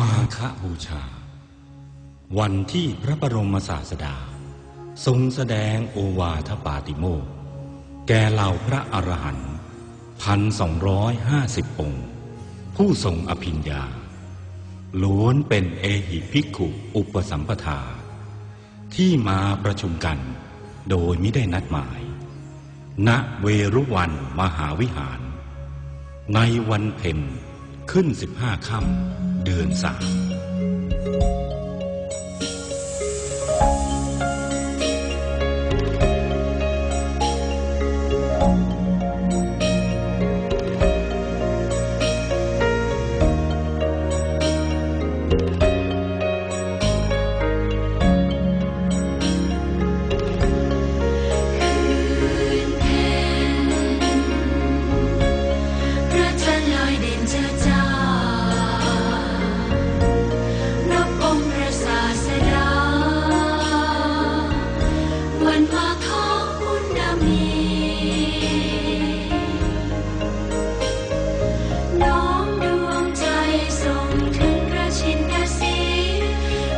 มาฆบูชา วันที่พระบรมศาสดา ทรงแสดงโอวาทปาติโมกแก่เหล่าพระอรหันต์พันสองร้อยห้าสิบองค์ ผู้ทรงอภิญญา ล้วนเป็นเอหิภิกขุอุปสัมปทา ที่มาประชุมกันโดยไม่ได้นัดหมาย ณเวรุวันมหาวิหาร ในวันเพ็ญขึ้นสิบห้าค่ำ เดือนสาม